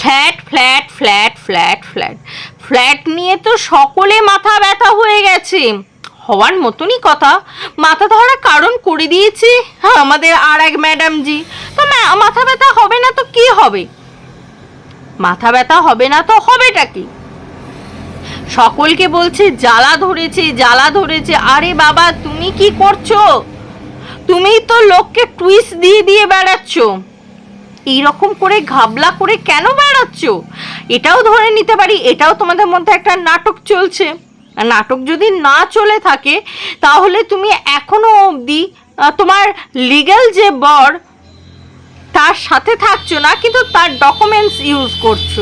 Flat flat flat flat flat. Flat নিয়ে তো সকলে মাথা ব্যথা হয়ে গেছে। হওয়ার মতনই কথা। মাথা ধরা কারণ করে দিয়েছে। আমাদের আর এক ম্যাডামজি। তো মাথা ব্যথা হবে না তো কি হবে? মাথা ব্যথা হবে না তো হবেটা কি? সকলকে বলছে, জ্বালা ধরেছে জ্বালা ধরেছে। আরে বাবা, তুমি কি করছ? তুমি তো লোককে টুইস্ট দিয়ে দিয়ে বেড়াচ্ছ। এইরকম করে ঘাবলা করে কেন বেড়াচ্ছ? এটাও ধরে নিতে পারি, এটাও তোমাদের মধ্যে একটা নাটক চলছে। নাটক যদি না চলে থাকে, তাহলে তুমি এখনও অবধি তোমার লিগ্যাল যে বর, তার সাথে থাকছো না, কিন্তু তার ডকুমেন্টস ইউজ করছ।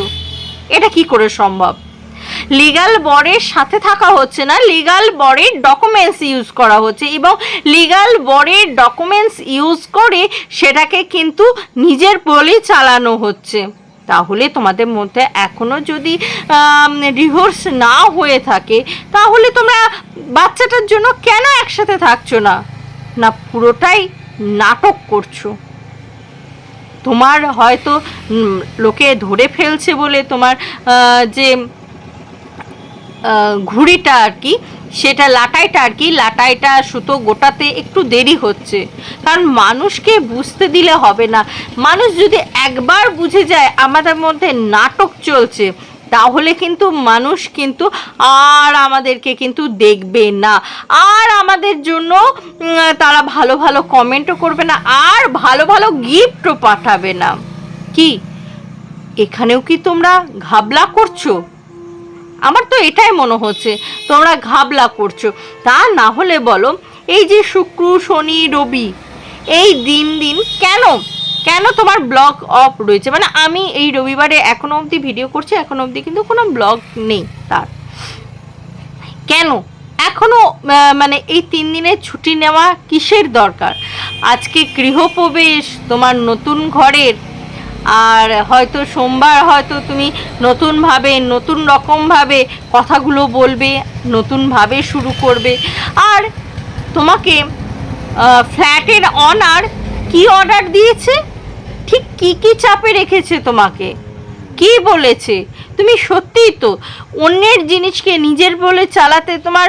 এটা কি করে সম্ভব? লিগাল বরের সাথে থাকা হচ্ছে না লিগাল বরের ডকুমেন্টস ইউজ করা হচ্ছে এবং লিগাল বরের ডকুমেন্টস ইউজ করে সেটাকে কিন্তু নিজের বলে চালানো হচ্ছে। তাহলে তোমাদের মধ্যে এখনও যদি ডিভোর্স না হয়ে থাকে, তাহলে তোমরা বাচ্চাটার জন্য কেন একসাথে থাকছো না? না পুরোটাই নাটক করছ। তোমার হয়তো লোকে ধরে ফেলছে বলে তোমার যে ঘুড়িটা আর কি, সেটা লাটাইটা আর কি, লাটাইটা সুতো গোটাতে একটু দেরি হচ্ছে। কারণ মানুষকে বুঝতে দিলে হবে না। মানুষ যদি একবার বুঝে যায় আমাদের মধ্যে নাটক চলছে, তাহলে কিন্তু মানুষ কিন্তু আর আমাদেরকে কিন্তু দেখবে না। আর আমাদের জন্য তারা ভালো ভালো কমেন্টও করবে না, আর ভালো ভালো গিফটও পাঠাবে না। কি? এখানেও কি তোমরা ঘাবলা করছ? আমার তো এটাই মনে হচ্ছে, তোমরা ঘাবলা করছ। তা না হলে বলো, এই যে শুক্র, শনি, রবি, এই দিন দিন কেন? কেন তোমার ব্লগ অফ রয়েছে? মানে আমি এই রবিবারে এখনও অবধি ভিডিও করছি, এখনও অবধি কিন্তু কোনো ব্লগ নেই তার। কেন? এখনও মানে এই তিন দিনের ছুটি নেওয়া কিসের দরকার? আজকে গৃহপ্রবেশ, তোমার নতুন ঘরের আর হয়তো সোমবার হয়তো তুমি নতুনভাবে, নতুন রকমভাবে কথাগুলো বলবে, নতুনভাবে শুরু করবে। আর তোমাকে ফ্ল্যাটের অনার কি অর্ডার দিয়েছে? ঠিক কি কি চাপে রেখেছে তোমাকে? কি বলেছে? তুমি সত্যিই তো অন্যের জিনিসকে নিজের বলে চালাতে তোমার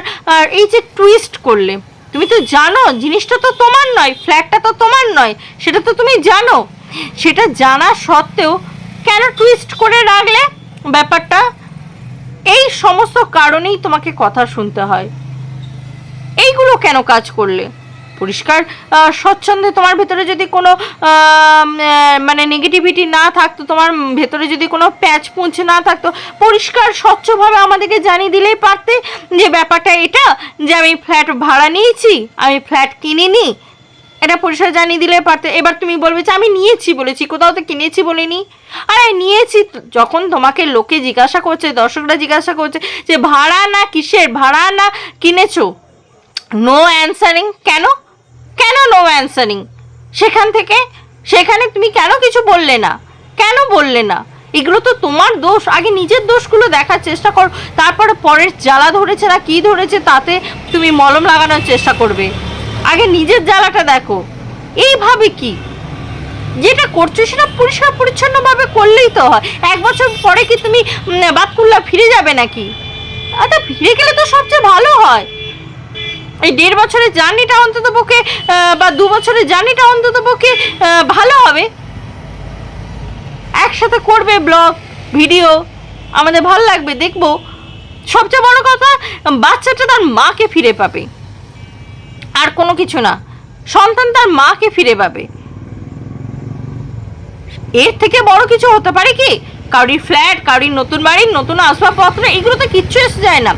এই যে টুইস্ট করলে। তুমি তো জানো, জিনিসটা তো তোমার নয়, ফ্ল্যাটটা তো তোমার নয়, সেটা তো তুমি জানো। সেটা জানা সত্ত্বেও কেন টুইস্ট করে রাখলে? ব্যাপারটা? এই সমস্ত কারণেই তোমাকে কথা শুনতে হয়। এইগুলো কেন কাজ করলে? পরিষ্কার স্বচ্ছন্দে তোমার ভেতরে যদি কোনো মানে নেগেটিভিটি না থাকতো, তোমার ভেতরে যদি কোনো প্যাচ পুঁছ না থাকতো, পরিষ্কার, স্বচ্ছভাবে আমাদেরকে জানিয়ে দিলেই পারতে যে ব্যাপারটা এটা যে আমি ফ্ল্যাট ভাড়া নিয়েছি, আমি ফ্ল্যাট কিনিনি এটা পরিষ্কার জানিয়ে দিলে পারতে। এবার তুমি বলবে যে, আমি নিয়েছি, বলেছি। কোথাও তো কিনেছি বলিনি। আরে, নিয়েছি। যখন তোমাকে লোকে জিজ্ঞাসা করছে, দর্শকরা জিজ্ঞাসা করছে যে, ভাড়া না কিসের? ভাড়া না কিনেছো? নো অ্যান্সারিং কেন? কেন নো অ্যান্সারিং সেখান থেকে? সেখানে তুমি কেন কিছু বললে না? কেন বললে না? এগুলো তো তোমার দোষ। আগে নিজের দোষগুলো দেখার চেষ্টা করো। তারপরে পরের জ্বালা ধরেছে না, কি ধরেছে, তাতে তুমি মলম লাগানোর চেষ্টা করবে। আগে নিজের জ্বালাটা দেখো। এইভাবে কি? যেটা করছ সেটা পরিষ্কার পরিচ্ছন্নভাবে করলেই তো হয়। এক বছর পরে কি তুমি বাতকুল্লা ফিরে যাবে নাকি? আচ্ছা ফিরে গেলে তো সবচেয়ে ভালো হয়। এই দেড় বছরের জার্নিটা অন্তত পক্ষে বা দু বছরের জার্নিটা অন্তত পক্ষে ভালো হবে। একসাথে করবে ব্লগ, ভিডিও, আমাদের ভালো লাগবে, দেখব। সবচেয়ে বড় কথা, বাচ্চাটা তার মাকে ফিরে পাবে। আর কোনো কিছু না। সন্তান তার মাকে ফিরে পাবে। এর থেকে বড় কিছু হতে পারে কি? কারোর ফ্ল্যাট কারোর নতুন বাড়ি, নতুন আসবাবপত্র এগুলো তো কিচ্ছু এসে যায় না।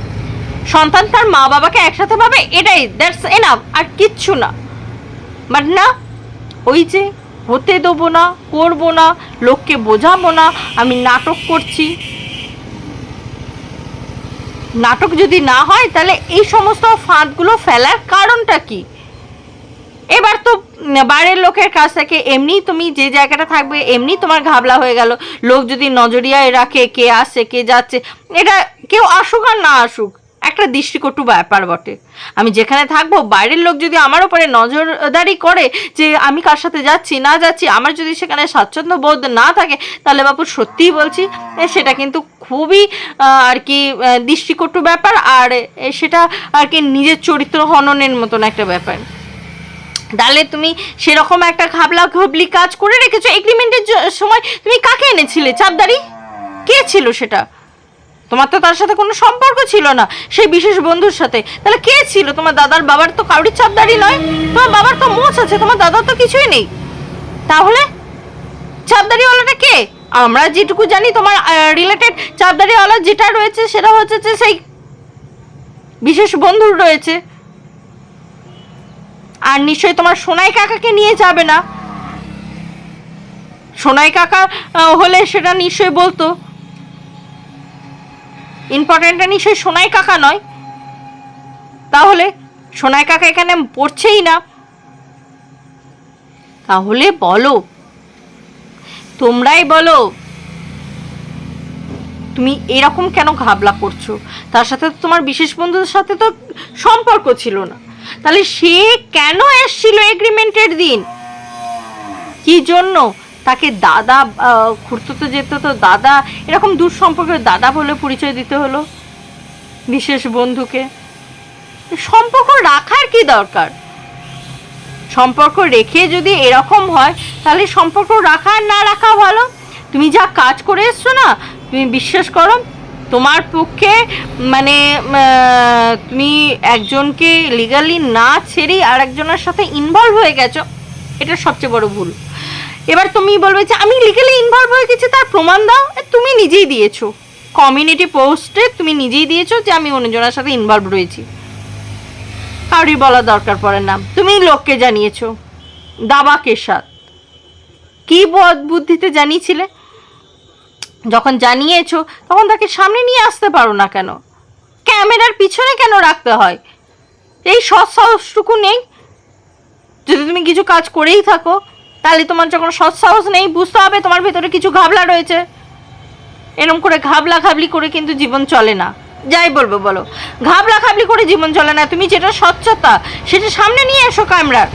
সন্তান তার মা বাবাকে একসাথে পাবে, এটাই দ্যাটস এনাফ আর কিচ্ছু না। বাট না, ওই যে হতে দেবো না, করব না, লোককে বোঝাবো না, আমি নাটক করছি। নাটক যদি না হয়, তাহলে এই সমস্ত ফাঁদগুলো ফেলার কারণটা কি? এবার তো বাইরের লোকের কাছ থেকে এমনি তুমি যে জায়গাটা থাকবে, এমনি তোমার ঘাবলা হয়ে গেল। লোক যদি নজরিয়ায় রাখে, কে আসছে কে যাচ্ছে, এটা কেউ আসুক আর না আসুক, একটা দৃষ্টিকটু ব্যাপার বটে। আমি যেখানে থাকব, বাইরের লোক যদি আমার উপরে নজরদারি করে যে আমি কার সাথে যাচ্ছি, না যাচ্ছি, আমার যদি সেখানে স্বাচ্ছন্দ্য বোধ না থাকে, তাহলে বাপু সত্যিই বলছি সেটা কিন্তু খুবই আর কি দৃষ্টিকটু ব্যাপার, আর সেটা আর কি নিজের চরিত্র হননের মতন একটা ব্যাপার। তাহলে তুমি সেরকম একটা খাবলা খাবলি কাজ করে রেখেছো এগ্রিমেন্টের সময় তুমি কাকে এনেছিলে? চাপদারি কে ছিল সেটা? তোমার তো তার সাথে কোনো সম্পর্ক ছিল না, সেই বিশেষ বন্ধুর সাথে। তাহলে কে ছিল? তোমার দাদার বাবার তো কাউরির চাপদারি নয়, তোমার বাবার তো মোচ আছে, তোমার দাদার তো কিছুই নেই। তাহলে? চাপদারিওয়ালাটা কে? আমরা যেটুকু জানি, তোমার রিলেটেড চাপদারিওয়ালা যেটা রয়েছে, সেটা হচ্ছে যে সেই বিশেষ বন্ধুর রয়েছে। আর নিশ্চয়ই তোমার সোনাই কাকাকে নিয়ে যাবে না। সোনাই কাকা হলে সেটা নিশ্চয়ই বলতো। ইম্পর্টেন্টটা নিশ্চয়ই সোনাই কাকা নয়। তাহলে সোনাই কাকা এখানে পড়ছেই না। তাহলে বলো তোমরাই বলো। তুমি এরকম কেন ঘাবলা করছ? তার সাথে তো তোমার বিশেষ বন্ধুদের সাথে তো সম্পর্ক ছিল না। তাহলে সে কেন এসছিল এগ্রিমেন্টের দিন? কি জন্য? তাকে দাদা ঘুরতে তো যেত তো দাদা, এরকম দূর সম্পর্কে দাদা বলে পরিচয় দিতে হলো বিশেষ বন্ধুকে। সম্পর্ক রাখার কি দরকার? সম্পর্ক রেখে যদি এরকম হয়, তাহলে সম্পর্ক রাখা আর না রাখা ভালো। তুমি যা কাজ করে এসছো না, তুমি বিশ্বাস করো, তোমার পক্ষে মানে তুমি একজনকে লিগালি না ছেড়েই আর একজনের সাথে ইনভলভ হয়ে গেছো, এটা সবচেয়ে বড় ভুল। এবার তুমি বলবে যে, আমি লিগালি ইনভলভ হয়ে গেছি, তার প্রমাণ দাও। তুমি নিজেই দিয়েছ। কমিউনিটি পোস্টে তুমি নিজেই দিয়েছ যে, আমি অন্যজনের সাথে ইনভলভ রয়েছি। কাউরি বলা দরকার পড়ে না। তুমি লোককে জানিয়েছো। দাবাকে সাথ কি বদ- বুদ্ধিতে জানিয়েছিলে? যখন জানিয়েছো, তখন তাকে সামনে নিয়ে আসতে পারো না কেন? ক্যামেরার পিছনে কেন রাখতে হয়? এই সৎ সাহসটুকু নেই? যদি তুমি কিছু কাজ করেই থাকো, তাহলে তোমার যখন সৎ সাহস নেই, বুঝতে হবে তোমার ভেতরে কিছু ঘাবলা রয়েছে। এরম করে ঘাবলা ঘাবলি করে কিন্তু জীবন চলে না। যাই বলব, বলো। ঘাবলা ঘাবলি করে জীবন চলে না, তুমি যেটা স্বচ্ছতা, সেটা সামনে নিয়ে এসো ক্যামেরার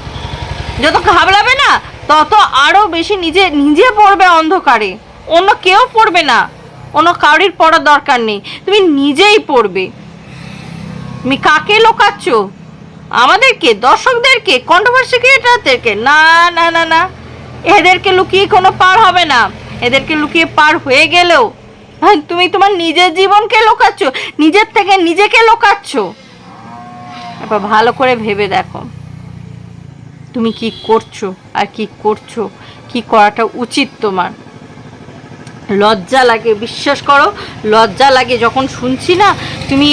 যত ঘাবলাবে না, তত আরও বেশি নিজে নিজে পড়বে অন্ধকারে। অন্য কেউ পড়বে না। অন্য কাউরির পড়ার দরকার নেই। তুমি নিজেই পড়বে। তুমি কাকে লোকাচ্ছ? আমাদেরকে? দর্শকদেরকে? কন্ট্রোভার্সি ক্রিয়েটারদেরকে না না না না। এদেরকে লুকিয়ে কোনো পার হবে না। এদেরকে লুকিয়ে পার হয়ে গেলেও তুমি তোমার নিজের জীবনকে লোকাচ্ছ, নিজের থেকে নিজেকে লোকাচ্ছ। এবার ভালো করে ভেবে দেখো। তুমি কি করছ আর কি করছ? কি করাটা উচিত তোমার? লজ্জা লাগে, বিশ্বাস করো, লজ্জা লাগে। যখন শুনছি না, তুমি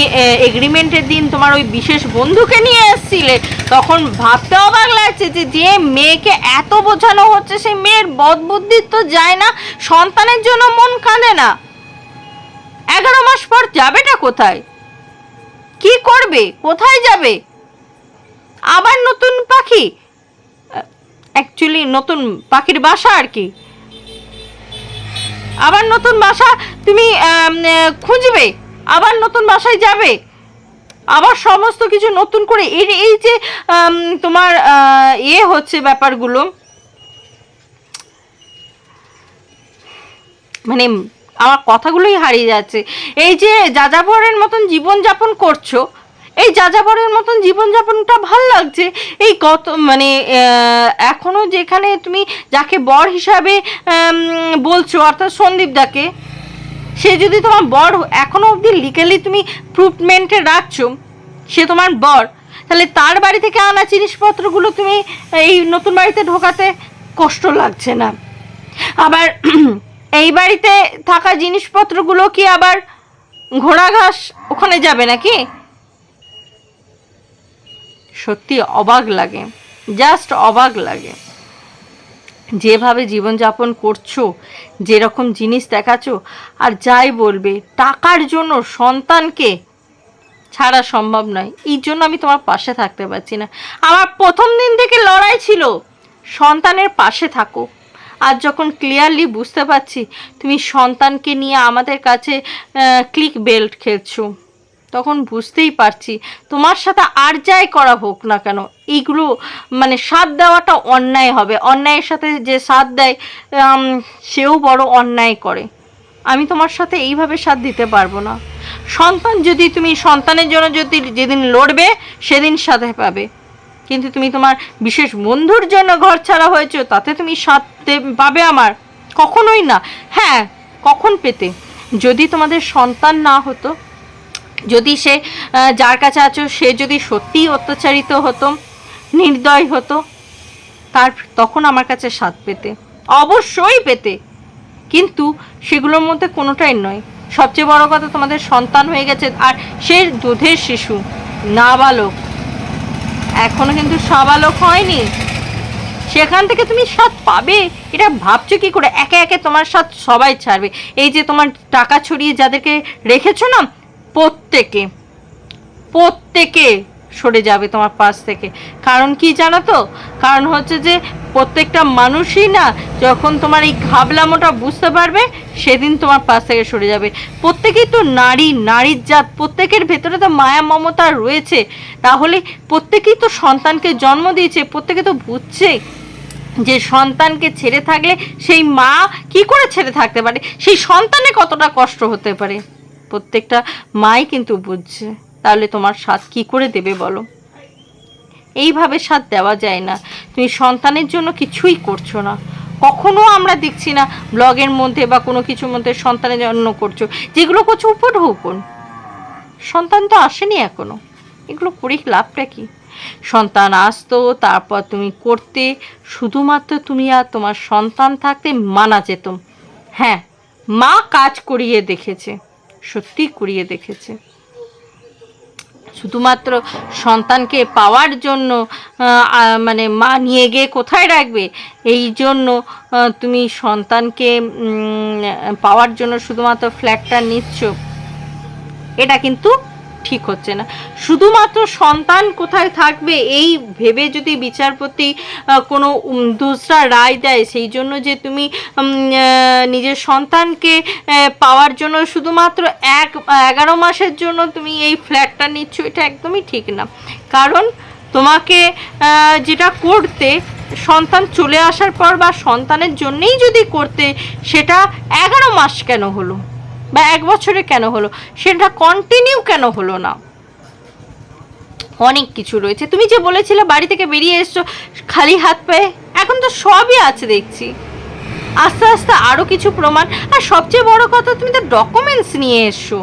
এগ্রিমেন্টের দিন তোমার ওই বিশেষ বন্ধুকে নিয়ে এসেছিলে, তখন ভাবতে অবাক লাগছে যে যে মেয়েকে এত বোঝানো হচ্ছে, সেই মেয়ের বদবুদ্ধি তো যায় না, সন্তানের জন্য মন কাঁদে না। এগারো মাস পর যাবেটা কোথায়? কি করবে? কোথায় যাবে? আবার নতুন পাখি? অ্যাকচুয়ালি নতুন পাখির বাসা আর কি। আবার নতুন বাসা তুমি খুঁজবে। আবার নতুন বাসায় যাবে। আবার সমস্ত কিছু নতুন করে এই এই যে তোমার ইয়ে হচ্ছে ব্যাপারগুলো। মানে আমার কথাগুলোই হারিয়ে যাচ্ছে। এই যে যাযাবরের মতন জীবনযাপন করছ এই যাযাবরের মতন জীবনযাপনটা ভালো লাগছে? এই কত মানে আহ, এখনও যেখানে তুমি যাকে বর হিসাবে বলছো অর্থাৎ সন্দীপ দাকে সে যদি তোমার বর এখনও অবধি লিগালি তুমি প্রুভমেন্টে রাখছো সে তোমার বর তাহলে তার বাড়ি থেকে আনা জিনিসপত্রগুলো তুমি এই নতুন বাড়িতে ঢোকাতে কষ্ট লাগছে না। আবার এই বাড়িতে থাকা জিনিসপত্রগুলো কি আবার ঘোড়া ঘাস ওখানে যাবে নাকি? সত্যি অবাক লাগে জাস্ট অবাক লাগে। যেভাবে জীবনযাপন করছ, যেরকম জিনিস দেখাচ্ছ, আর যাই বলবে, টাকার জন্য সন্তানকে ছাড়া সম্ভব নয়। এই জন্য আমি তোমার পাশে থাকতে পারছি না। আমার প্রথম দিন থেকে লড়াই ছিল, সন্তানের পাশে থাকো। আজ যখন ক্লিয়ারলি বুঝতে পারছি, তুমি সন্তানকে নিয়ে আমাদের কাছে ক্লিক বেল্ট খেলছো। তখন বুঝতেই পারছি, তোমার সাথে আর যাই করা হোক না কেন, এইগুলো মানে সাথ দেওয়াটা অন্যায় হবে। অন্যায়ের সাথে যে সাথ দেয় সেও বড় অন্যায় করে। আমি তোমার সাথে এইভাবে সাথ দিতে পারব না। সন্তান যদি তুমি, সন্তানের জন্য যদি যেদিন লড়বে, সেদিন সাথে পাবে। কিন্তু তুমি তোমার বিশেষ বন্ধুর জন্য ঘর ছাড়া হয়েছে, তাতে তুমি সাথ পাবে আমার? কখনোই না। হ্যাঁ কখন পেতে? যদি তোমাদের সন্তান না হতো, যদি সে যার কাছে আছো, সে যদি সত্যিই অত্যাচারিত হতো, নির্দয় হতো, তার তখন আমার কাছে স্বাদ পেতে। অবশ্যই পেতে। কিন্তু সেগুলোর মধ্যে কোনোটাই নয়। সবচেয়ে বড় কথা তোমাদের সন্তান হয়ে গেছে, আর সে দুধের শিশু, নাবালক। এখনও কিন্তু সব আলোক হয়নি। সেখান থেকে তুমি স্বাদ পাবে। এটা ভাবছ কি করে? একে একে তোমার স্বাদ সবাই ছাড়বে। এই যে তোমার টাকা ছড়িয়ে যাদেরকে রেখেছো না, প্রত্যেকে প্রত্যেকে সরে যাবে তোমার পাশ থেকে। কারণ কি জানো তো কারণ হচ্ছে যে, প্রত্যেকটা মানুষই না যখন তোমার এই ঘাবলামোটা বুঝতে পারবে, সেদিন তোমার পাশ থেকে সরে যাবে। প্রত্যেকেই তো নারী, নারীর জাত, প্রত্যেকের ভেতরে তো মায়া, মমতা রয়েছে। তাহলে প্রত্যেকেই তো সন্তানকে জন্ম দিয়েছে, প্রত্যেকে তো বুঝছে যে সন্তানকে ছেড়ে থাকলে সেই মা কি করে ছেড়ে থাকতে পারে? সেই সন্তানে কতটা কষ্ট হতে পারে? প্রত্যেকটা মাই কিন্তু বুঝছে। তাহলে তোমার স্বাদ কি করে দেবে বলো? এইভাবে স্বাদ দেওয়া যায় না। তুমি সন্তানের জন্য কিছুই করছ না। কখনো আমরা দেখছি না ব্লগের মধ্যে বা কোনো কিছুর মধ্যে সন্তানের জন্য করছ। যেগুলো করছ উপর হুকুন সন্তান তো আসেনি এখনও। এগুলো করে লাভটা কি? সন্তান আসতো, তারপর তুমি করতে, শুধুমাত্র তুমি আর তোমার সন্তান থাকতে মানা যেত। হ্যাঁ মা কাজ করিয়ে দেখেছে সত্যি করিয়ে দেখেছে। শুধুমাত্র সন্তানকে পাওয়ার জন্য মানে মা নিয়ে গিয়ে কোথায় রাখবে? এই জন্য তুমি সন্তানকে পাওয়ার জন্য শুধুমাত্র ফ্ল্যাটটা নিচ্ছ। এটা কিন্তু ঠিক হচ্ছে না। শুধুমাত্র সন্তান কোথায় থাকবে এই ভেবে যদি বিচারপতি কোনো দুসরা রায় দেয়, সেই জন্য যে তুমি নিজের সন্তানকে পাওয়ার জন্য শুধুমাত্র এক, এগারো মাসের জন্য তুমি এই ফ্ল্যাটটা নিচ্ছ, এটা একদমই ঠিক না। কারণ তোমাকে যেটা করতে, সন্তান চলে আসার পর বা সন্তানের জন্যেই যদি করতে, সেটা এগারো মাস কেন হলো? বা এক বছরে কেন হলো? সেটা কন্টিনিউ কেন হলো না? অনেক কিছু রয়েছে। তুমি যে বলেছিলে বাড়ি থেকে বেরিয়ে এসছো, খালি হাত পায়ে, এখন তো সবই আছে দেখছি। আস্তে আস্তে আরও কিছু প্রমাণ। আর সবচেয়ে বড় কথা, তুমি তো ডকুমেন্টস নিয়ে এসছো।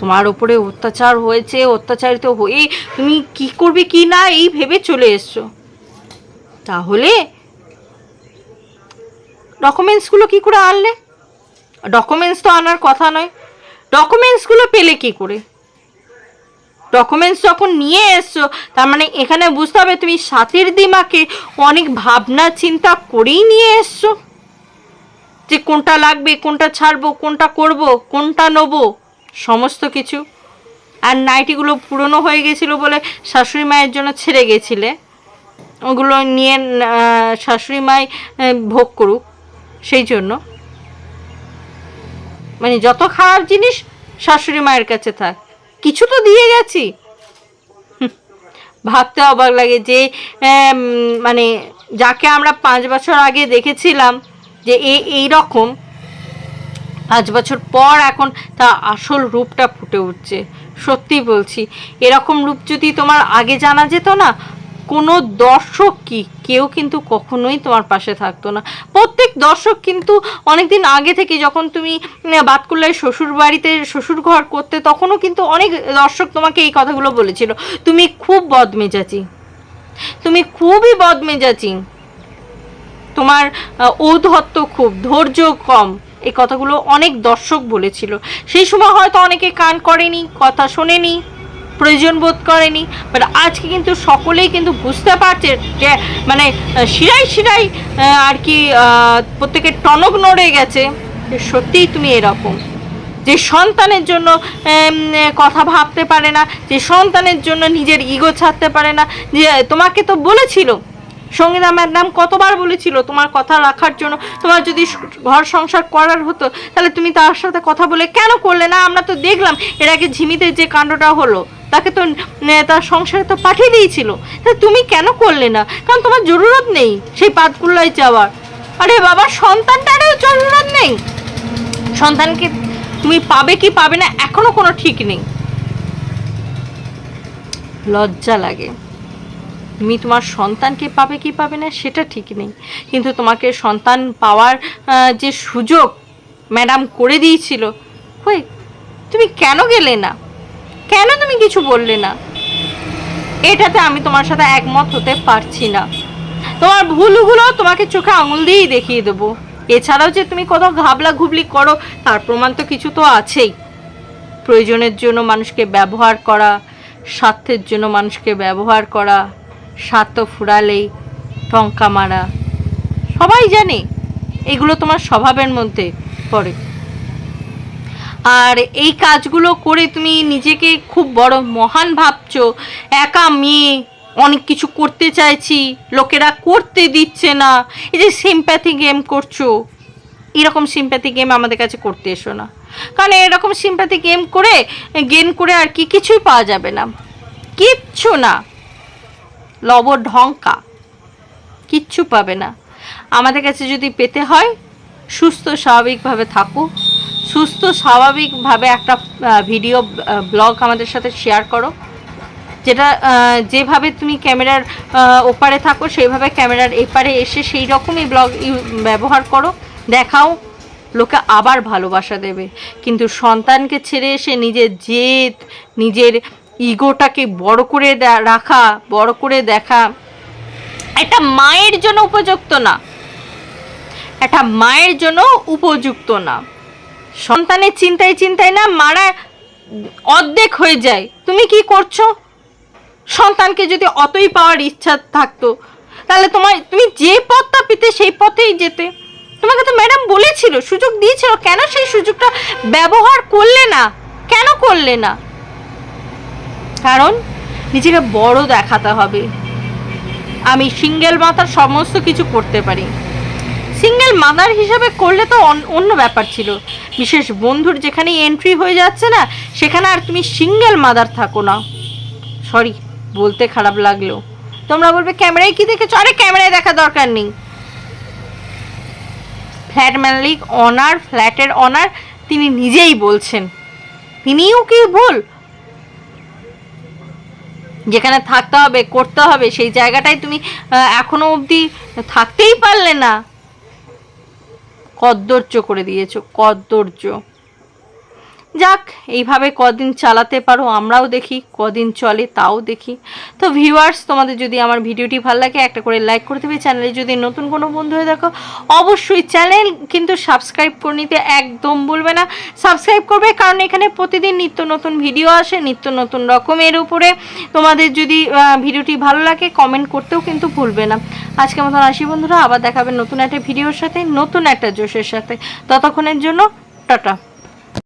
তোমার ওপরে অত্যাচার হয়েছে, অত্যাচারিত হয়ে তুমি কি করবে কি না, এই ভেবে চলে এসছো। তাহলে ডকুমেন্টসগুলো কি করে আনলে? ডকুমেন্টস তো আনার কথা নয়। ডকুমেন্টসগুলো পেলে কি করে? ডকুমেন্টস যখন নিয়ে এসছো তার মানে এখানে বুঝতে হবে তুমি সাথীর দিমাকে অনেক ভাবনা চিন্তা করেই নিয়ে এসছো। যে কোনটা লাগবে কোনটা ছাড়বো কোনটা করব কোনটা নেব সমস্ত কিছু। আর নাইটিগুলো পুরনো হয়ে গেছিল বলে শাশুড়ি মায়ের জন্য ছেড়ে গেছিলে। ওগুলো নিয়ে শাশুড়ি আহ, ভোগ করুক সেই জন্য। মানে যত খারাপ জিনিস শাশুড়ি মায়ের কাছে থাক। কিছু তো দিয়ে গেছি। ভাবতে অবাক লাগে যে মানে যাকে আমরা পাঁচ বছর আগে দেখেছিলাম যে এই এই রকম, পাঁচ বছর পর এখন তা আসল রূপটা ফুটে উঠছে। সত্যি বলছি, এরকম রূপ যদি তোমার আগে জানা যেত না, কোনো দর্শক কি, কেউ কিন্তু কখনোই তোমার পাশে থাকতো না। প্রত্যেক দর্শক কিন্তু অনেকদিন আগে থেকে যখন তুমি বাতকুল্লায় শ্বশুর বাড়িতে শ্বশুর ঘর করতে, তখনও কিন্তু অনেক দর্শক তোমাকে এই কথাগুলো বলেছিল, তুমি খুব বদমেজাজি। তুমি খুবই বদমেজাজি। তোমার ঔদ্ধত্য খুব, ধৈর্য কম। এই কথাগুলো অনেক দর্শক বলেছিল। সেই সময় হয়তো অনেকে কান করেনি, কথা শোনেনি। প্রয়োজন বোধ করেনি। বাট আজকে কিন্তু সকলেই কিন্তু বুঝতে পারছে যে মানে শিরাই শিরাই আর কি প্রত্যেকের টনক নড়ে গেছে যে সত্যিই তুমি এরকম। যে সন্তানের জন্য কথা ভাবতে পারে না, যে সন্তানের জন্য নিজের ইগো ছাড়তে পারে না, যে তোমাকে তো বলেছিল সঙ্গীতা ম্যাডাম কতবার বলেছিল তোমার কথা রাখার জন্য, তোমার যদি ঘর সংসার করার হতো, তাহলে তুমি তার সাথে কথা বলে কেন করলে না? আমরা তো দেখলাম এর আগে ঝিমিতে যে কাণ্ডটা হলো, তাকে তো তার সংসারে তো পাঠিয়ে দিয়েছিল। তা তুমি কেন করলে না? কারণ তোমার জরুরত নেই সেই পাতকুল্লায় যাওয়ার। আরে বাবা, সন্তানটারও জরুরত নেই। সন্তানকে তুমি পাবে কি পাবে না, এখনও কোনো ঠিক নেই। লজ্জা লাগে। তুমি তোমার সন্তানকে পাবে কি পাবে না, সেটা ঠিক নেই। কিন্তু তোমাকে সন্তান পাওয়ার যে সুযোগ ম্যাডাম করে দিয়েছিল হই তুমি কেন গেলে না? কেন তুমি কিছু বললে না? এটাতে আমি তোমার সাথে একমত হতে পারছি না। তোমার ভুলগুলো তোমাকে চোখে আঙুল দিয়েই দেখিয়ে দেবো। এছাড়াও যে তুমি কত ঘাবলা ঘুবলি করো, তার প্রমাণ তো কিছু তো আছেই। প্রয়োজনের জন্য মানুষকে ব্যবহার করা, স্বার্থের জন্য মানুষকে ব্যবহার করা স্বার্থ ফুরালেই, টঙ্কা মারা। সবাই জানে, এগুলো তোমার স্বভাবের মধ্যে পড়ে। আর এই কাজগুলো করে তুমি নিজেকে খুব বড় মহান ভাবছ। একা মেয়ে, অনেক কিছু করতে চাইছি, লোকেরা করতে দিচ্ছে না। এই যে সিম্প্যাথি গেম করছ, এরকম সিম্প্যাথি গেম আমাদের কাছে করতে এসো না। কারণ এরকম সিম্প্যাথি গেম করে গেম করে আর কি কিছুই পাওয়া যাবে না। কিচ্ছু না। লব ঢঙ্কা কিচ্ছু পাবে না। আমাদের কাছে যদি পেতে হয়, সুস্থ স্বাভাবিকভাবে থাকো। সুস্থ স্বাভাবিকভাবে একটা ভিডিও ব্লগ আমাদের সাথে শেয়ার করো। যেটা যেভাবে তুমি ক্যামেরার ওপারে থাকো, সেইভাবে ক্যামেরার এপারে এসে সেই রকমই ব্লগ ব্যবহার করো। দেখাও। লোকে আবার ভালোবাসা দেবে। কিন্তু সন্তানকে ছেড়ে এসে নিজের জেদ, নিজের ইগোটাকে বড় করে রাখা, বড় করে দেখা। এটা মায়ের জন্য উপযুক্ত না। একটা মায়ের জন্য উপযুক্ত না। সন্তানের চিন্তায় চিন্তায় না মারা অর্ধেক হয়ে যায়। তুমি কি করছ? সন্তানকে যদি অতই পাওয়ার ইচ্ছা থাকতো, তাহলে তোমার তুমি যে পথটা পেতে সেই পথেই যেতে। তোমাকে তো ম্যাডাম বলেছিল, সুযোগ দিয়েছিল। কেন সেই সুযোগটা ব্যবহার করলে না? কেন করলে না? কারণ নিজেকে বড় দেখাতে হবে। আমি সিঙ্গেল মাথার সমস্ত কিছু করতে পারি। সিঙ্গেল মাদার হিসাবে করলে তো অন- অন্য ব্যাপার ছিল। বিশেষ বন্ধুর যেখানে এন্ট্রি হয়ে যাচ্ছে না, সেখানে আর তুমি সিঙ্গেল মাদার থাকো না। সরি, বলতে খারাপ লাগল। তোমরা বলবে, ক্যামেরায় কি দেখেছ? আরে, ক্যামেরায় দেখা দরকার নেই। ফ্ল্যাট মালিক, অনার, ফ্ল্যাটের অনার, তিনি নিজেই বলছেন। তিনিও কি ভুল? যেখানে থাকতে হবে, করতে হবে, সেই জায়গাটায় তুমি এখনও অবধি থাকতেই পারলে না। কদ্দর্য করে দিয়েছ কদ্দর্য যাক, এইভাবে কদিন চালাতে পারো, আমরাও দেখি, কদিন চলে তাও দেখি। তো ভিউয়ার্স তোমাদের যদি আমার ভিডিওটি ভালো লাগে, একটা করে লাইক করে দেবে। চ্যানেলে যদি নতুন কোনো বন্ধু হয়ে দেখো অবশ্যই চ্যানেল কিন্তু সাবস্ক্রাইব করে নিতে একদম ভুলবে না। সাবস্ক্রাইব করবে কারণ এখানে প্রতিদিন নিত্য নতুন ভিডিও আসে, নিত্য নতুন রকমের উপরে। তোমাদের যদি ভিডিওটি ভালো লাগে কমেন্ট করতেও কিন্তু ভুলবে না। আজকে মতন আসি বন্ধুরা, আবার দেখাবে নতুন একটা ভিডিওর সাথে, নতুন একটা জোশের সাথে। ততক্ষণের জন্য, টাটা।